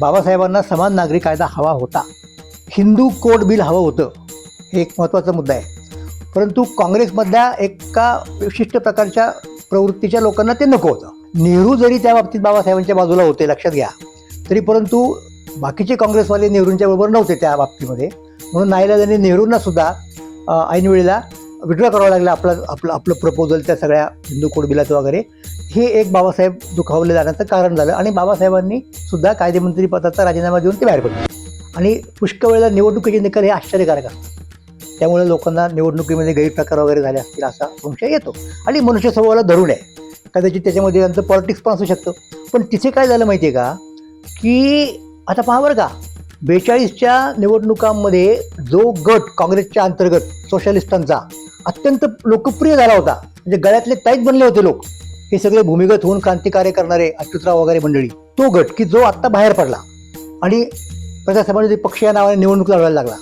बाबासाहेबांना समान नागरिक कायदा हवा होता. हिंदू कोड बिल हवं होतं हे एक महत्त्वाचा मुद्दा आहे. परंतु काँग्रेसमधल्या एका विशिष्ट प्रकारच्या प्रवृत्तीच्या लोकांना ते नको होतं. नेहरू जरी त्या बाबतीत बाबासाहेबांच्या बाजूला होते लक्षात घ्या. तरी परंतु बाकीचे काँग्रेसवाले नेहरूंच्या बरोबर नव्हते त्या बाबतीमध्ये. म्हणून नाईलाजांनी नेहरूंना सुद्धा ऐनवेळेला विड्रॉ करावं लागलं आपलं आपलं आपलं प्रपोजल त्या सगळ्या हिंदू कोड बिलाचं वगैरे. हे एक बाबासाहेब दुखावले जाण्याचं कारण झालं. आणि बाबासाहेबांनी सुद्धा कायदेमंत्री पदाचा राजीनामा देऊन ते बाहेर पडले. आणि पुष्कळ वेळेला निवडणुकीचे निकाल हे आश्चर्यकारक असतात. त्यामुळे लोकांना निवडणुकीमध्ये गैरप्रकार वगैरे झाले असतील असा संशय येतो. आणि मनुष्य स्वभावाला धरून आहे. कदाचित त्याच्यामध्ये त्यांचं पॉलिटिक्स पण असू शकतं. पण तिथे काय झालं माहिती आहे का? की आता पहा बरं का. बेचाळीसच्या निवडणुकांमध्ये जो गट काँग्रेसच्या अंतर्गत सोशलिस्टांचा अत्यंत लोकप्रिय झाला होता. म्हणजे गळ्यातले ताईत बनले होते लोक. हे सगळे भूमिगत होऊन क्रांतिकार्य करणारे अच्युतराव वगैरे मंडळी तो गट की जो आत्ता बाहेर पडला आणि प्रजा समाजवादी पक्ष या नावाने निवडणूक लढवायला लागला.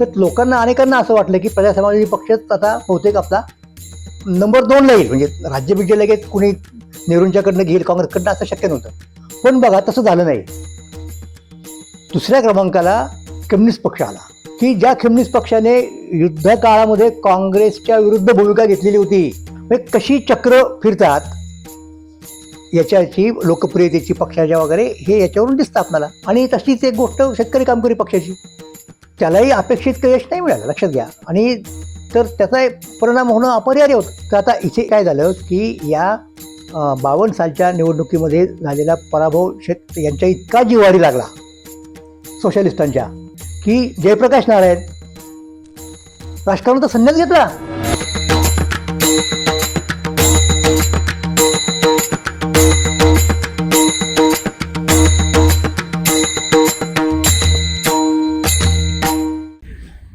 तर लोकांना अनेकांना असं वाटलं की प्रजा समाजवादी पक्षच आता बहुतेक आपला नंबर दोनला येईल. म्हणजे राज्य बिज्य लगेच कुणी नेहरूंच्याकडनं घेईल काँग्रेसकडनं असं शक्य नव्हतं. पण बघा तसं झालं नाही. दुसऱ्या क्रमांकाला कम्युनिस्ट पक्ष आला. की ज्या कम्युनिस्ट पक्षाने युद्ध काळामध्ये काँग्रेसच्या विरुद्ध भूमिका घेतलेली होती कशी चक्र फिरतात याच्याची लोकप्रियतेची पक्षाच्या वगैरे हे याच्यावरून दिसतं आपल्याला आणि तशीच एक गोष्ट शेतकरी कामकरी पक्षाची. त्यालाही अपेक्षित यश नाही मिळालं लक्षात घ्या. आणि तर त्याचा परिणाम होणं अपरिहार्य होतं. तर आता इथे काय झालं की या बावन्न सालच्या निवडणुकीमध्ये झालेला पराभव शेत यांच्या इतका जिवारी लागला सोशलिस्टांच्या की जयप्रकाश नारायण राजकारणाचा संन्यास घेतला.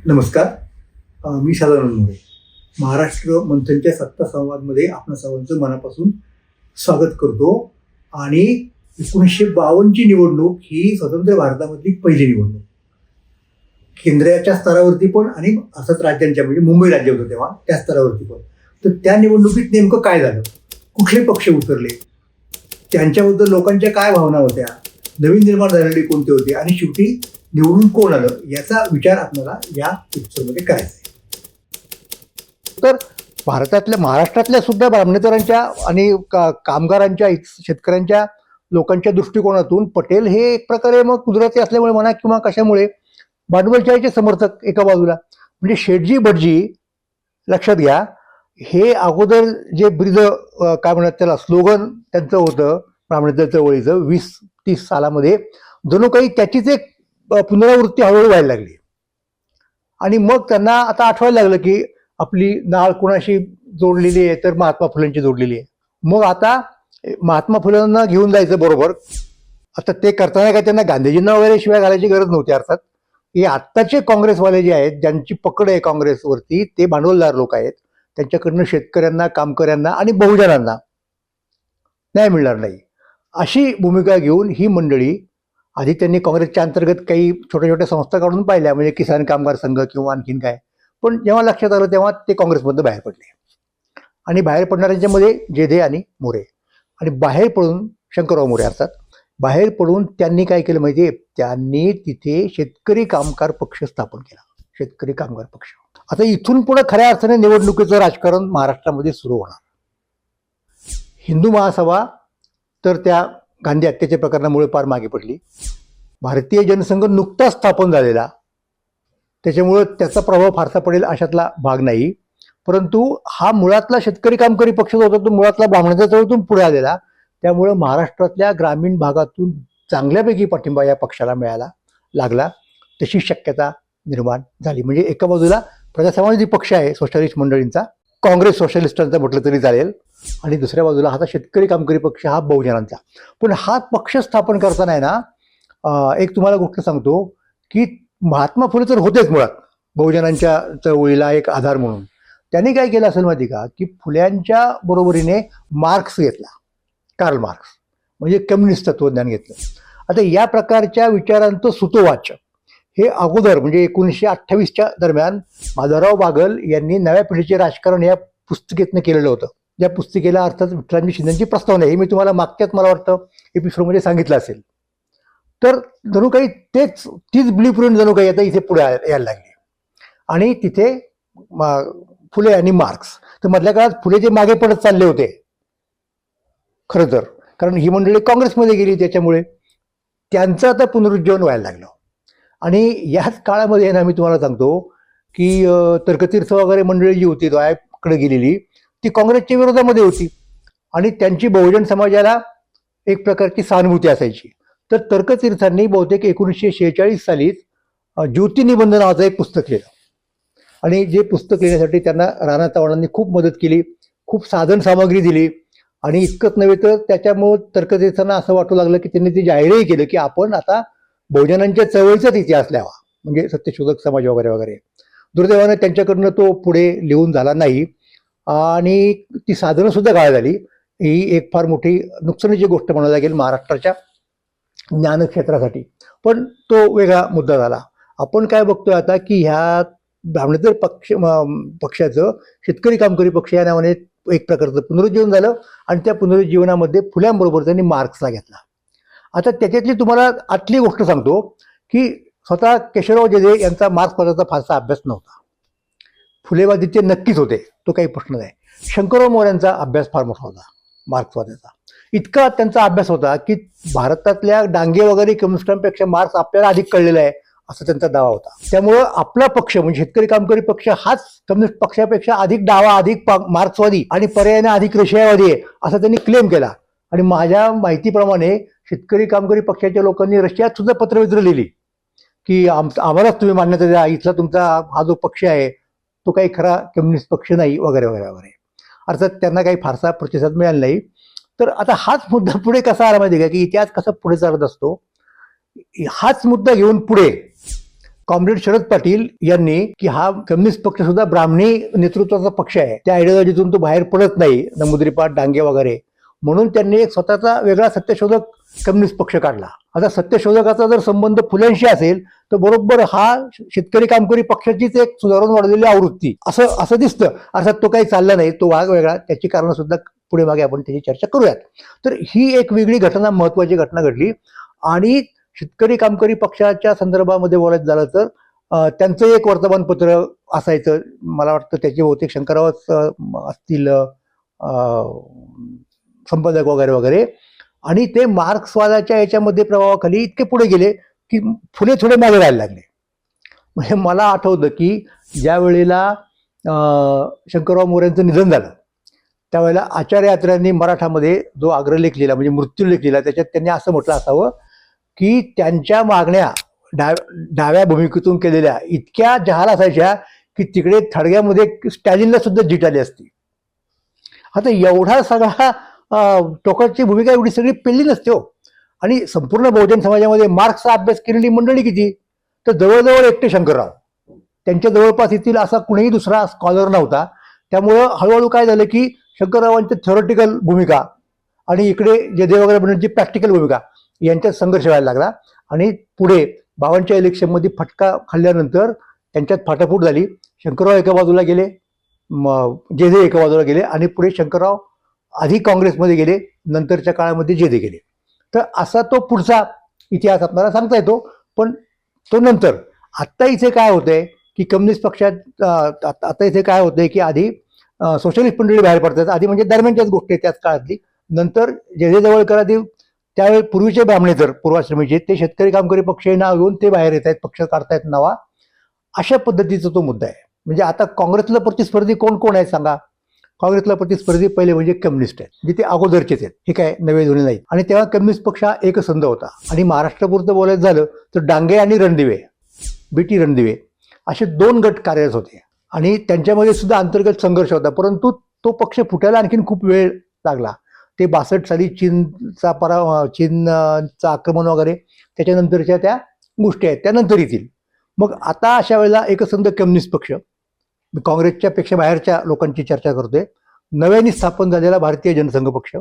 नमस्कार. मी सदानंद मोरे महाराष्ट्र मंथनच्या सत्ता संवादमध्ये आपण सर्वांचं मनापासून स्वागत करतो आणि एकोणीसशे बावन्नची निवडणूक ही स्वतंत्र भारतामधली पहिली निवडणूक. केंद्राच्या स्तरावरती पण आणि असंच राज्यांच्या म्हणजे मुंबई राज्य होतं तेव्हा त्या स्तरावरती पण. तर त्या निवडणुकीत नेमकं काय झालं? कुठले पक्ष उतरले? त्यांच्याबद्दल लोकांच्या काय भावना होत्या? नवीन निर्माण झालेली कोणते होते? आणि शेवटी निवडून कोण आलं याचा विचार आपल्याला या एपिसोडमध्ये करायचा आहे. तर भारतातल्या महाराष्ट्रातल्या सुद्धा ब्राह्मणेतरांच्या आणि का कामगारांच्या शेतकऱ्यांच्या लोकांच्या दृष्टिकोनातून पटेल हे एक प्रकारे मग कुदरती असल्यामुळे म्हणा किंवा कशामुळे भांडवलशाहीचे समर्थक एका बाजूला. म्हणजे शेठजी भटजी लक्षात घ्या हे अगोदर जे ब्रिज काय म्हणतात त्याला स्लोगन त्यांचं होतं ब्राह्मणेतर चळवळीचं वीस तीस सालामध्ये. जणू काही त्याचीच एक पुनरावृत्ती हळूहळू व्हायला लागली. आणि मग त्यांना आता आठवायला लागलं की आपली नाळ कोणाशी जोडलेली आहे तर महात्मा फुलेंची जोडलेली आहे. मग आता महात्मा फुलेंना घेऊन जायचं बरोबर. आता ते करताना काय त्यांना गांधीजींना वगैरे शिवाय घालायची गरज नव्हती अर्थात. हे आत्ताचे काँग्रेसवाले जे आहेत ज्यांची पकड आहे काँग्रेसवरती ते भांडवलदार लोक आहेत. त्यांच्याकडनं शेतकऱ्यांना कामकऱ्यांना आणि बहुजनांना न्याय मिळणार नाही. अशी भूमिका घेऊन ही मंडळी आधी त्यांनी काँग्रेसच्या अंतर्गत काही छोट्या छोट्या संस्था काढून पाहिल्या म्हणजे किसान कामगार संघ किंवा आणखीन काय. पण जेव्हा लक्षात आलं तेव्हा ते काँग्रेसमधनं बाहेर पडले. आणि बाहेर पडणाऱ्यांच्यामध्ये जेधे आणि मोरे. आणि बाहेर पडून शंकरराव मोरे अर्थात बाहेर पडून त्यांनी काय केलं माहिती आहे त्यांनी तिथे शेतकरी कामगार पक्ष स्थापन केला. शेतकरी कामगार पक्ष. आता इथून पुढे खऱ्या अर्थाने निवडणुकीचं राजकारण महाराष्ट्रामध्ये सुरू होणार. हिंदू महासभा तर त्या गांधी हत्येच्या प्रकरणामुळे फार मागे पडली. भारतीय जनसंघ नुकताच स्थापन झालेला. त्याच्यामुळं त्याचा प्रभाव फारसा पडेल अशातला भाग नाही. परंतु हा मुळातला शेतकरी कामकरी पक्ष जो होता तो मुळातला ब्राह्मणाच्या चळवळीतून पुढे आलेला. त्यामुळं महाराष्ट्रातल्या ग्रामीण भागातून चांगल्यापैकी पाठिंबा या पक्षाला मिळायला लागला. तशी शक्यता निर्माण झाली. म्हणजे एका बाजूला प्रजासमाजी पक्ष आहे सोशलिस्ट मंडळींचा. काँग्रेस सोशलिस्टांचा म्हटलं तरी चालेल. आणि दुसऱ्या बाजूला हा शेतकरी कामकरी पक्ष हा बहुजनांचा. पण हा पक्ष स्थापन करताना आहे ना एक तुम्हाला गोष्ट सांगतो की महात्मा फुले तर होतेच मुळात बहुजनांच्या चळवळीला एक आधार म्हणून. त्यांनी काय केलं असेल माहिती का की फुल्यांच्या बरोबरीने मार्क्स घेतला कार्ल मार्क्स. म्हणजे कम्युनिस्ट तत्वज्ञान घेतलं. आता या प्रकारच्या विचारांचं सुतोवाच हे अगोदर म्हणजे एकोणीसशे अठ्ठावीसच्या दरम्यान माधवराव बागल यांनी नव्या पिढीचे राजकारण या पुस्तकेतनं केलेलं होतं. या पुस्तिकेला अर्थात विठ्ठलांजी शिंदेची प्रस्तावना आहे हे मी तुम्हाला मागच्याच मला वाटतं एपिसोडमध्ये सांगितलं असेल. तर जणू काही तेच तीच ब्ल्यू प्रिंट जणू काही आता इथे पुढे यायला लागली आणि तिथे मा- फुले आणि मार्क्स. तर मधल्या काळात फुले जे मागे पडत चालले होते खरं तर कारण ही मंडळी काँग्रेसमध्ये गेली त्याच्यामुळे त्यांचं आता पुनरुज्जीवन व्हायला लागलं. आणि याच काळामध्ये ना मी तुम्हाला सांगतो की तर्कतीर्थ वगैरे मंडळी जी होती कडे गेलेली ती काँग्रेसच्या विरोधामध्ये होती. आणि त्यांची बहुजन समाजाला एक प्रकारची सहानुभूती असायची. तर तर्कतीर्थांनी बहुतेक एकोणीसशे शेहेचाळीस सालीच ज्योतिनिबंध नावाचं एक पुस्तक लिहिलं. आणि जे पुस्तक लिहिण्यासाठी त्यांना राणा चव्हाणांनी खूप मदत केली खूप साधन सामग्री दिली. आणि इतकंच नव्हे तर त्याच्यामुळं तर्कतीर्थांना असं वाटू लागलं की त्यांनी ते जाहीरही केलं की आपण आता बहुजनांच्या चळवळीचाच इतिहास लिहावा. म्हणजे सत्यशोधक समाज वगैरे वगैरे. दुर्दैवानं त्यांच्याकडनं तो पुढे लिहून झाला नाही. आणि ती साधनं सुद्धा गाळ झाली. ही एक फार मोठी नुकसानीची गोष्ट म्हणायला लागेल महाराष्ट्राच्या ज्ञानक्षेत्रासाठी. पण तो वेगळा मुद्दा झाला. आपण काय बघतोय आता की ह्या ब्राह्मणेतर पक्ष पक्षाचं शेतकरी कामकरी पक्ष या नावाने एक प्रकारचं पुनरुज्जीवन झालं आणि त्या पुनरुज्जीवनामध्ये फुल्यांबरोबर त्यांनी मार्क्सला घेतला. आता त्याच्यातली तुम्हाला आतली गोष्ट सांगतो की स्वतः केशवराव जयदेव यांचा मार्क्सवादाचा फारसा अभ्यास नव्हता. फुलेवादीचे नक्कीच होते तो काही प्रश्न नाही. शंकरराव मोऱ्यांचा अभ्यास फार मोठा होता मार्क्सवाद्याचा. इतका त्यांचा अभ्यास होता की भारतातल्या डांगे वगैरे कम्युनिस्टांपेक्षा मार्क्स आपल्याला अधिक कळलेला आहे असा त्यांचा दावा होता. त्यामुळं आपला पक्ष म्हणजे शेतकरी कामकरी पक्ष हाच कम्युनिस्ट पक्षापेक्षा अधिक डावा अधिक मार्क्सवादी आणि पर्यायाने अधिक रशियावादी आहे असा त्यांनी क्लेम केला. आणि माझ्या माहितीप्रमाणे शेतकरी कामकरी पक्षाच्या लोकांनी रशियात सुद्धा पत्रवित्र लिहिली की आम आम्हालाच तुम्ही मान्यता द्या इथला तुमचा हा जो पक्ष आहे तो काही खरा कम्युनिस्ट पक्ष नाही वगैरे वगैरे वगैरे. अर्थात त्यांना काही फारसा प्रतिसाद मिळाला नाही. तर आता हाच मुद्दा पुढे कसा आला माहिती आहे का? की इतिहास कसा पुढे चालत असतो? हाच मुद्दा घेऊन पुढे कॉम्रेड शरद पाटील यांनी की हा कम्युनिस्ट पक्ष सुद्धा ब्राह्मणी नेतृत्वाचा पक्ष आहे. त्या आयडिओलॉजीतून तो बाहेर पडत नाही. नमुद्रीपाठ डांगे वगैरे. म्हणून त्यांनी एक स्वतःचा वेगळा सत्यशोधक कम्युनिस्ट पक्ष काढला. आता सत्यशोधकाचा जर संबंध फुल्यांशी असेल तर बरोबर हा शेतकरी कामकरी पक्षाचीच एक सुधारून वाढलेली आवृत्ती. असं असं दिसतं. अर्थात तो काही चालला नाही तो वाग वेगळा. त्याची कारणं सुद्धा पुढे मागे आपण त्याची चर्चा करूयात. तर ही एक वेगळी घटना महत्वाची घटना घडली. आणि शेतकरी कामकरी पक्षाच्या संदर्भामध्ये बोलायचं झालं तर त्यांचं एक वर्तमानपत्र असायचं. मला वाटतं त्याचे बहुतेक शंकरावच असतील संपादक वगैरे वगैरे. आणि ते मार्क्सवादाच्या याच्यामध्ये प्रभावाखाली इतके पुढे गेले की फुले थोडे मागे राहायला लागले. म्हणजे मला आठवतं की ज्या वेळेला शंकरराव मोऱ्यांचं निधन झालं त्यावेळेला आचार्य यात्र्यांनी मराठामध्ये जो अग्रलेख लिहिला म्हणजे मृत्यू लिहिला त्याच्यात त्यांनी असं म्हटलं असावं की त्यांच्या मागण्या डाव डाव्या भूमिकेतून केलेल्या इतक्या जहाल असायच्या की तिकडे थडग्यामध्ये स्टॅलिनला सुद्धा जीट आली असती. आता एवढा सगळा टोकाची भूमिका एवढी सगळी पेलली नसते हो. आणि संपूर्ण बहुजन समाजामध्ये मार्क्सचा अभ्यास केलेली मंडळी किती? तर जवळजवळ एकटे शंकरराव. त्यांच्या जवळपास येथील असा कुणीही दुसरा स्कॉलर नव्हता. त्यामुळं हळूहळू काय झालं की शंकररावांची थेरोटिकल भूमिका आणि इकडे जयदेव वगैरे म्हणजे प्रॅक्टिकल भूमिका यांच्यात संघर्ष व्हायला लागला. आणि पुढे बावनच्या इलेक्शनमध्ये फटका खाल्ल्यानंतर त्यांच्यात फाटाफूट झाली. शंकरराव एका बाजूला गेले म जयदेव एका बाजूला गेले आणि पुढे शंकरराव आधी काँग्रेसमध्ये गेले नंतरच्या काळामध्ये जेजे गेले. तर असा तो पुढचा इतिहास आपल्याला सांगता येतो पण तो नंतर. आत्ता इथे काय होतंय की कम्युनिस्ट पक्षात आत्ता आता इथे काय होतंय की आधी सोशलिस्ट मंडळी बाहेर पडतात आधी म्हणजे दरम्यानच्याच गोष्ट आहे त्याच काळातली. नंतर जे जे जवळकर आधी त्यावेळी पूर्वीचे ब्राह्मणे तर पूर्वाश्रमीचे ते शेतकरी कामकरी पक्ष नाव घेऊन ते बाहेर येत आहेत पक्ष काढतायत नावा. अशा पद्धतीचा तो मुद्दा आहे. म्हणजे आता काँग्रेसला प्रतिस्पर्धी कोण कोण आहे सांगा. काँग्रेसला प्रतिस्पर्धी पहिले म्हणजे कम्युनिस्ट आहेत जिथे अगोदरचेच आहेत. हे काय? नवे जुने नाहीत. आणि तेव्हा कम्युनिस्ट पक्ष हा एकसंध होता. आणि महाराष्ट्रापुरतं बोलायचं झालं तर डांगे आणि रणदिवे बीटी रणदिवे असे दोन गट कार्यरत होते. आणि त्यांच्यामध्ये सुद्धा अंतर्गत संघर्ष होता. परंतु तो पक्ष फुटायला आणखीन खूप वेळ लागला. ते बासष्ट साली चीनचा परा चीनचं आक्रमण वगैरे त्याच्यानंतरच्या त्या गोष्टी आहेत. त्यानंतर येतील. मग आता अशा वेळेला एकसंध कम्युनिस्ट पक्ष. मी काँग्रेसच्या पेक्षा बाहेरच्या लोकांची चर्चा करतोय. नव्याने स्थापन झालेला भारतीय जनसंघ पक्ष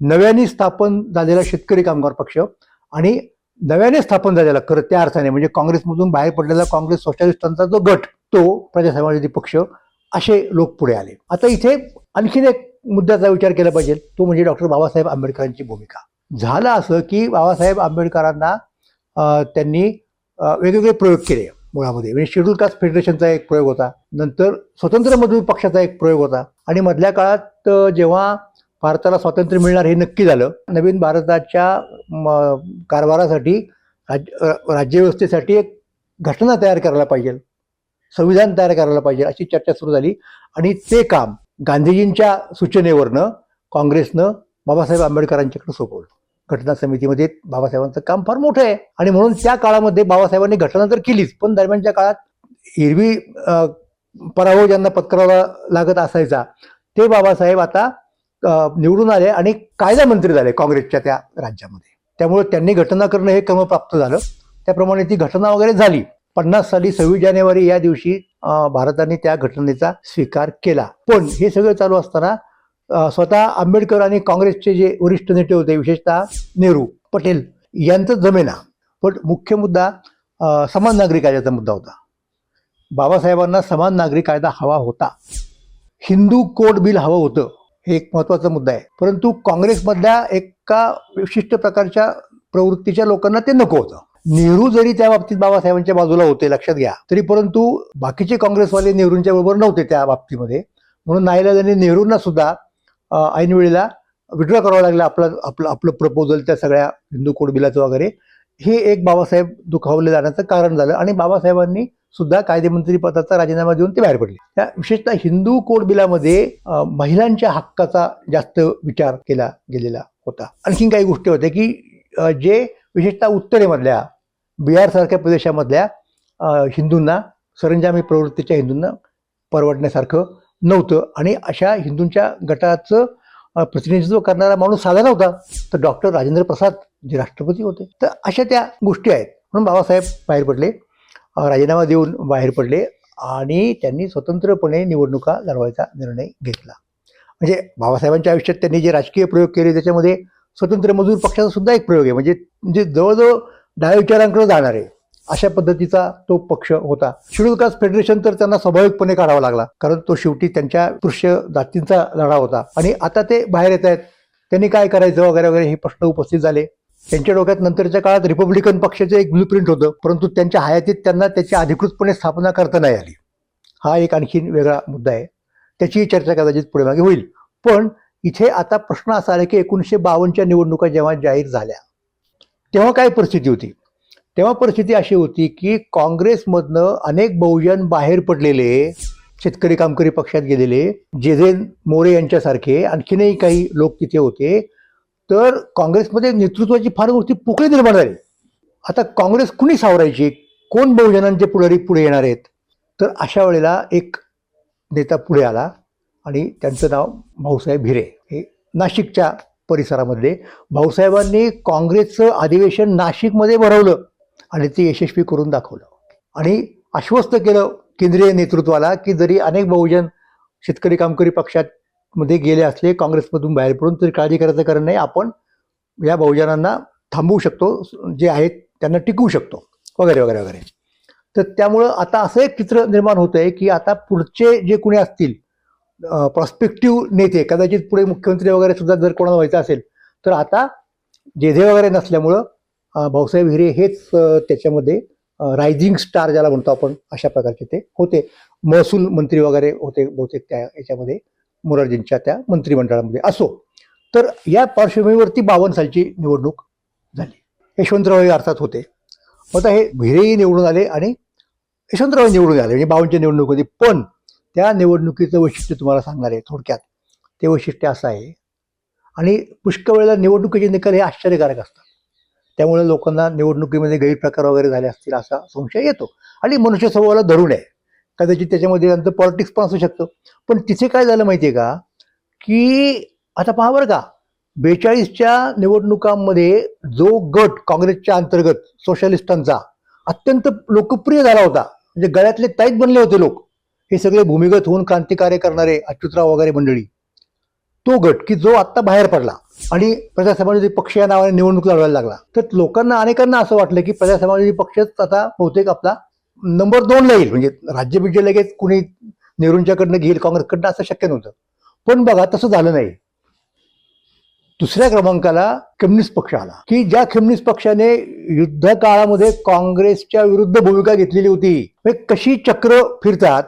नव्याने स्थापन झालेला शेतकरी कामगार पक्ष आणि नव्याने स्थापन झालेला खरं त्या अर्थाने म्हणजे काँग्रेसमधून बाहेर पडलेला काँग्रेस सोशलिस्टांचा जो गट तो प्रजा समाजवादी पक्ष असे लोक पुढे आले. आता इथे आणखीन एक मुद्द्याचा विचार केला पाहिजे. तो म्हणजे डॉक्टर बाबासाहेब आंबेडकरांची भूमिका. झालं असं की बाबासाहेब आंबेडकरांना त्यांनी वेगवेगळे प्रयोग केले. मुळामध्ये. म्हणजे शेड्यूल कास्ट फेडरेशनचा एक प्रयोग होता. नंतर स्वतंत्र मजूर पक्षाचा एक प्रयोग होता. आणि मधल्या काळात जेव्हा भारताला स्वातंत्र्य मिळणार हे नक्की झालं नवीन भारताच्या म, कारभारासाठी राज्य राज्यव्यवस्थेसाठी एक घटना तयार करायला पाहिजे. संविधान तयार करायला पाहिजे अशी चर्चा सुरू झाली. आणि ते काम गांधीजींच्या सूचनेवरनं काँग्रेसनं बाबासाहेब आंबेडकरांच्याकडे सोपवलं. घटना समितीमध्ये बाबासाहेबांचं काम फार मोठं आहे. आणि म्हणून त्या काळामध्ये बाबासाहेबांनी घटना तर केलीच पण दरम्यानच्या काळात हिरवी पराभव ज्यांना पत्करावा लागत असायचा ते बाबासाहेब आता निवडून आले आणि कायदा मंत्री झाले काँग्रेसच्या त्या राज्यामध्ये. त्यामुळे त्यांनी घटना करणं हे क्रम प्राप्त झालं. त्याप्रमाणे ती घटना वगैरे झाली. पन्नास साली सव्वीस जानेवारी या दिवशी भारताने त्या घटनेचा स्वीकार केला. पण हे सगळं चालू असताना स्वतः आंबेडकर आणि काँग्रेसचे जे वरिष्ठ नेते होते विशेषतः नेहरू पटेल यांचं जमेना. पण मुख्य मुद्दा समान नागरिक कायद्याचा मुद्दा होता. बाबासाहेबांना समान नागरिक कायदा हवा होता. हिंदू कोड बिल हवं होतं हे एक महत्त्वाचा मुद्दा आहे. परंतु काँग्रेसमधल्या एका विशिष्ट प्रकारच्या प्रवृत्तीच्या लोकांना ते नको होतं. नेहरू जरी त्या बाबतीत बाबासाहेबांच्या बाजूला होते लक्षात घ्या तरी परंतु बाकीचे काँग्रेसवाले नेहरूंच्या बरोबर नव्हते त्या बाबतीमध्ये. म्हणून नाईलाजाने नेहरूंना सुद्धा ऐनवेळेला विड्रॉ करावा लागलं आपलं आपलं आपलं प्रपोजल त्या सगळ्या हिंदू कोड बिलाचं वगैरे. हे एक बाबासाहेब दुखावले जाण्याचं कारण झालं आणि बाबासाहेबांनी सुद्धा कायदेमंत्री पदाचा राजीनामा देऊन ते बाहेर पडले. त्या विशेषतः हिंदू कोड बिलामध्ये महिलांच्या हक्काचा जास्त विचार केला गेलेला होता. आणखीन काही गोष्टी होत्या की जे विशेषतः उत्तरेमधल्या बिहारसारख्या प्रदेशामधल्या हिंदूंना सरंजामी प्रवृत्तीच्या हिंदूंना परवडण्यासारखं नव्हतं. आणि अशा हिंदूंच्या गटाचं प्रतिनिधित्व करणारा माणूस साधा नव्हता. तर डॉक्टर राजेंद्र प्रसाद जे राष्ट्रपती होते. तर अशा त्या गोष्टी आहेत. म्हणून बाबासाहेब बाहेर पडले. राजीनामा देऊन बाहेर पडले. आणि त्यांनी स्वतंत्रपणे निवडणुका लढवायचा निर्णय घेतला. म्हणजे बाबासाहेबांच्या आयुष्यात त्यांनी जे राजकीय प्रयोग केले त्याच्यामध्ये स्वतंत्र मजूर पक्षाचा सुद्धा एक प्रयोग आहे. म्हणजे म्हणजे जवळजवळ डाव्या विचारांकडे जाणार आहे अशा पद्धतीचा तो पक्ष होता. शेड्यूल कास्ट फेडरेशन तर त्यांना स्वाभाविकपणे काढावा लागला. कारण तो शेवटी त्यांच्या दृश्य जातींचा लढा होता. आणि आता ते बाहेर येत आहेत. त्यांनी काय करायचं वगैरे वगैरे हे प्रश्न उपस्थित झाले. त्यांच्या डोक्यात नंतरच्या काळात रिपब्लिकन पक्षाचं एक ब्लूप्रिंट होतं. परंतु त्यांच्या हयातीत त्यांना त्याची अधिकृतपणे स्थापना करता नाही आली. हा एक आणखीन वेगळा मुद्दा आहे. त्याचीही चर्चा कदाचित पुढे मागे होईल. पण इथे आता प्रश्न असा आला की एकोणीसशे बावन्नच्या निवडणुका जेव्हा जाहीर झाल्या तेव्हा काय परिस्थिती होती? तेव्हा परिस्थिती अशी होती की काँग्रेसमधनं अनेक बहुजन बाहेर पडलेले शेतकरी कामकरी पक्षात गेलेले जेझेन मोरे यांच्यासारखे आणखीनही काही लोक तिथे होते. तर काँग्रेसमध्ये नेतृत्वाची फार मोठी पोकळी निर्माण झाली. आता काँग्रेस कुणी सावरायची? कोण बहुजनांचे पुढारी पुढे येणार आहेत? तर अशा वेळेला एक नेता पुढे आला आणि त्यांचं नाव भाऊसाहेब भिरे हे नाशिकच्या परिसरामध्ये भाऊसाहेबांनी काँग्रेसचं अधिवेशन नाशिकमध्ये भरवलं. आणि ते यशस्वी करून दाखवलं. आणि आश्वस्त केलं केंद्रीय नेतृत्वाला की जरी अनेक बहुजन शेतकरी कामकरी पक्षात मध्ये गेले असले काँग्रेसमधून बाहेर पडून तरी काळजी करायचं कारण नाही आपण या बहुजनांना थांबवू शकतो जे आहेत त्यांना टिकवू शकतो वगैरे वगैरे वगैरे. तर त्यामुळं आता असं एक चित्र निर्माण होतं आहे की आता पुढचे जे कोणी असतील प्रॉस्पेक्टिव्ह नेते कदाचित पुढे मुख्यमंत्री वगैरे सुद्धा जर कोणाला व्हायचं असेल तर आता जेधे वगैरे नसल्यामुळं भाऊसाहेब हिरे हेच त्याच्यामध्ये रायझिंग स्टार ज्याला म्हणतो आपण अशा प्रकारचे ते होते. महसूल मंत्री वगैरे होते बहुतेक त्या याच्यामध्ये मोरारजींच्या त्या मंत्रिमंडळामध्ये असो. तर या पार्श्वभूमीवरती बावन्न सालची निवडणूक झाली. यशवंतराव हे अर्थात होते. आता हे भिरेही निवडून आले आणि यशवंतराव निवडून आले म्हणजे बावनच्या निवडणूक होती. पण त्या निवडणुकीचं वैशिष्ट्य तुम्हाला सांगणार आहे थोडक्यात. ते वैशिष्ट्य असं आहे. आणि पुष्कळ वेळेला निवडणुकीचे निकाल हे आश्चर्यकारक असतात. त्यामुळे लोकांना निवडणुकीमध्ये गैरप्रकार वगैरे झाले असतील असा संशय येतो. आणि मनुष्य स्वभावाला धरून आहे. कदाचित त्याच्यामध्ये नंतर पॉलिटिक्स पण असू शकतं. पण तिथे काय झालं माहिती आहे का? की आता पहा बरं का. बेचाळीसच्या निवडणुकांमध्ये जो गट काँग्रेसच्या अंतर्गत सोशलिस्टांचा अत्यंत लोकप्रिय झाला होता. म्हणजे गळ्यातले ताईत बनले होते लोक. हे सगळे भूमिगत होऊन क्रांतिकार्य करणारे अच्युतराव वगैरे मंडळी. तो गट की जो आत्ता बाहेर पडला. आणि प्रजासमाजवादी पक्ष या नावाने निवडणूक लढवायला लागला. तर लोकांना अनेकांना असं वाटलं की प्रजासमाजवादी पक्षच आता बहुतेक आपला नंबर दोनला येईल. म्हणजे राज्यबिज्य लगेच कुणी नेहरूंच्याकडनं घेईल काँग्रेसकडनं असं शक्य नव्हतं. पण बघा तसं झालं नाही. दुसऱ्या क्रमांकाला कम्युनिस्ट पक्ष आला. की ज्या कम्युनिस्ट पक्षाने युद्ध काळामध्ये काँग्रेसच्या विरुद्ध भूमिका घेतलेली होती कशी चक्र फिरतात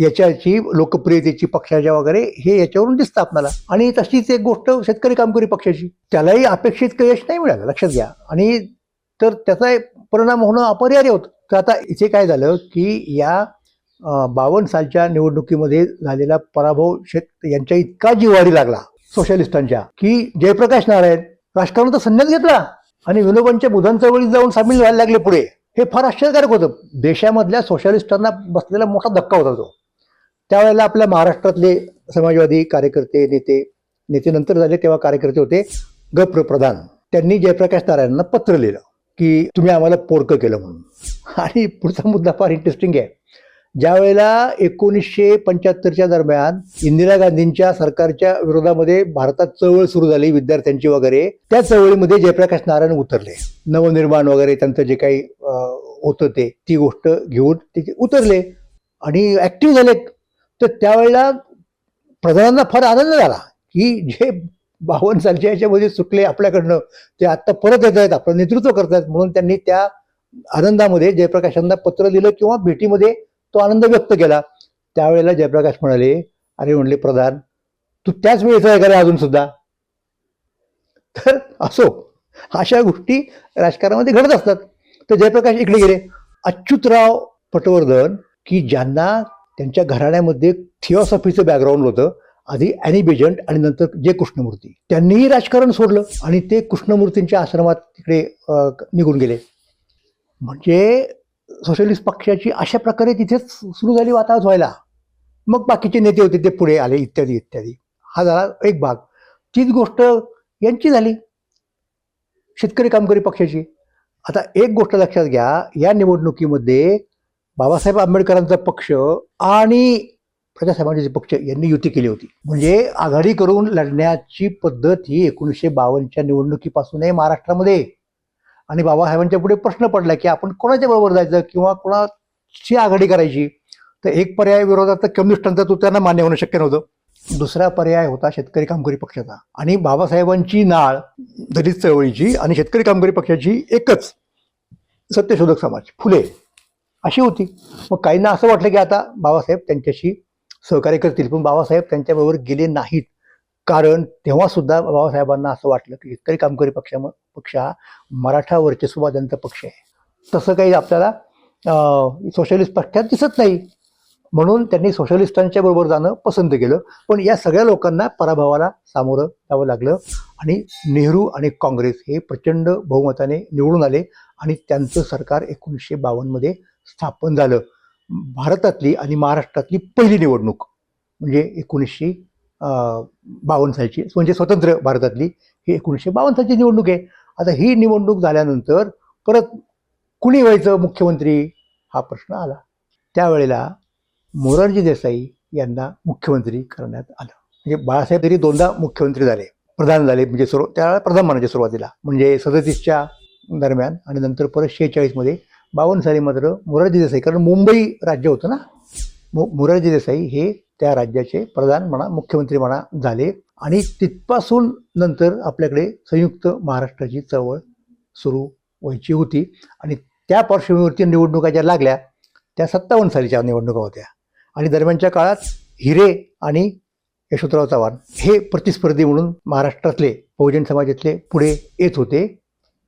याच्याची लोकप्रियतेची पक्षाच्या वगैरे हे याच्यावरून दिसतं आपल्याला. आणि तशीच एक गोष्ट शेतकरी कामकरी पक्षाची. त्यालाही अपेक्षित यश नाही मिळालं लक्षात घ्या. आणि तर त्याचा परिणाम होणं अपरिहार्य होतं. तर आता इथे काय झालं की या बावन्न सालच्या निवडणुकीमध्ये झालेला पराभव शेत यांच्या इतका जिवारी लागला सोशलिस्टांच्या की जयप्रकाश नारायण राजकारणाचा संन्यास घेतला. आणि विनोबांच्या बुधन चळवळीत जाऊन सामील व्हायला लागले पुढे. हे फार आश्चर्यकारक होतं. देशामधल्या सोशलिस्टांना बसलेला मोठा धक्का होता तो. त्यावेळेला आपल्या महाराष्ट्रातले समाजवादी कार्यकर्ते नेते नेते नंतर झाले तेव्हा कार्यकर्ते होते गप्र प्रधान त्यांनी जयप्रकाश नारायणांना पत्र लिहिलं की तुम्ही आम्हाला पोरकं केलं म्हणून. आणि पुढचा मुद्दा फार इंटरेस्टिंग आहे. ज्या वेळेला एकोणीसशे पंच्याहत्तरच्या दरम्यान इंदिरा गांधींच्या सरकारच्या विरोधामध्ये भारतात चळवळ सुरू झाली विद्यार्थ्यांची वगैरे त्या चळवळीमध्ये जयप्रकाश नारायण उतरले. नवनिर्माण वगैरे त्यांचं जे काही होतं ते ती गोष्ट घेऊन ते उतरले. आणि ऍक्टिव्ह झाले तर त्यावेळेला प्रधानांना फार आनंद झाला की जे बावन्न सालच्या याच्यामध्ये सुटले आपल्याकडनं ते आत्ता परत येत आहेत आपलं नेतृत्व करतात म्हणून त्यांनी त्या आनंदामध्ये जयप्रकाशांना पत्र दिलं किंवा भेटीमध्ये तो आनंद व्यक्त केला. त्यावेळेला जयप्रकाश म्हणाले अरे म्हणले प्रधान तू त्याच वेळेचा आहे का अजून सुद्धा? तर असो अशा गोष्टी राजकारणामध्ये घडत असतात. तर जयप्रकाश इकडे गेले. अच्युतराव पटवर्धन की ज्यांना त्यांच्या घराण्यामध्ये थिओसॉफीचं बॅकग्राऊंड होतं. आधी अॅनी बेजंट आणि नंतर जे कृष्णमूर्ती. त्यांनीही राजकारण सोडलं आणि ते कृष्णमूर्तींच्या आश्रमात तिकडे निघून गेले. म्हणजे सोशलिस्ट पक्षाची अशा प्रकारे तिथेच सुरू झाली वातावरण व्हायला. मग बाकीचे नेते होते ते पुढे आले इत्यादी इत्यादी. हा झाला एक भाग. तीच गोष्ट यांची झाली. शेतकरी कामकरी पक्षाची. आता एक गोष्ट लक्षात घ्या. या निवडणुकीमध्ये बाबासाहेब आंबेडकरांचा पक्ष आणि प्रजासाहेबांचे पक्ष यांनी युती केली होती. म्हणजे आघाडी करून लढण्याची पद्धत ही एकोणीसशे बावन्नच्या निवडणुकीपासूनही महाराष्ट्रामध्ये. आणि बाबासाहेबांच्या पुढे प्रश्न पडला की आपण कोणाच्या बरोबर जायचं किंवा कोणाची आघाडी करायची? तर एक पर्याय विरोधात तर कम्युनिस्टांचा तो त्यांना मान्य होणं शक्य नव्हतं. दुसरा पर्याय होता शेतकरी कामगारी पक्षाचा. आणि बाबासाहेबांची नाळ दलित चळवळीची आणि शेतकरी कामगारी पक्षाची एकच सत्यशोधक समाज फुले. अशी होती. मग काहींना असं वाटलं की आता बाबासाहेब त्यांच्याशी सहकार्य करतील पण बाबासाहेब त्यांच्याबरोबर गेले नाहीत. कारण तेव्हा सुद्धा बाबासाहेबांना असं वाटलं की शेतकरी कामकरी पक्षा पक्ष हा मराठा वर्चस्ववाद्यांचा पक्ष आहे. तसं काही आपल्याला सोशलिस्ट पक्षात दिसत नाही. म्हणून त्यांनी सोशलिस्टांच्या बरोबर जाणं पसंत केलं. पण या सगळ्या लोकांना पराभवाला सामोरं जावं लागलं. आणि नेहरू आणि काँग्रेस हे प्रचंड बहुमताने निवडून आले. आणि त्यांचं सरकार एकोणीसशे बावन्नमध्ये स्थापन झालं. भारतातली आणि महाराष्ट्रातली पहिली निवडणूक म्हणजे एकोणीसशे बावन्न सालची म्हणजे स्वतंत्र भारतातली ही एकोणीसशे बावन्न सालची निवडणूक आहे. आता ही निवडणूक झाल्यानंतर परत कुणी व्हायचं मुख्यमंत्री हा प्रश्न आला. त्यावेळेला मोरारजी देसाई यांना मुख्यमंत्री करण्यात आलं. म्हणजे बाळासाहेब तरी दोनदा मुख्यमंत्री झाले प्रधान झाले म्हणजे सुरू त्यावेळेला प्रधान म्हणायच्या सुरुवातीला. म्हणजे सदतीसच्या दरम्यान आणि नंतर परत शेहेचाळीसमध्ये बावन्न साली मात्र मोरारजी देसाई कारण मुंबई राज्य होतं ना? मो मोरारजी देसाई हे त्या राज्याचे प्रधान म्हणा मुख्यमंत्री म्हणा झाले. आणि तिथपासून नंतर आपल्याकडे संयुक्त महाराष्ट्राची चळवळ सुरू व्हायची होती. आणि त्या पार्श्वभूमीवरती निवडणुका ज्या लागल्या त्या सत्तावन्न सालीच्या निवडणुका होत्या. आणि दरम्यानच्या काळात हिरे आणि यशवंतराव चव्हाण हे प्रतिस्पर्धी म्हणून महाराष्ट्रातले बहुजन समाजातले पुढे येत होते.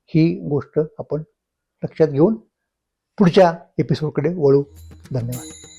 ही गोष्ट आपण लक्षात घेऊन पुढच्या एपिसोडकडे वळू. धन्यवाद.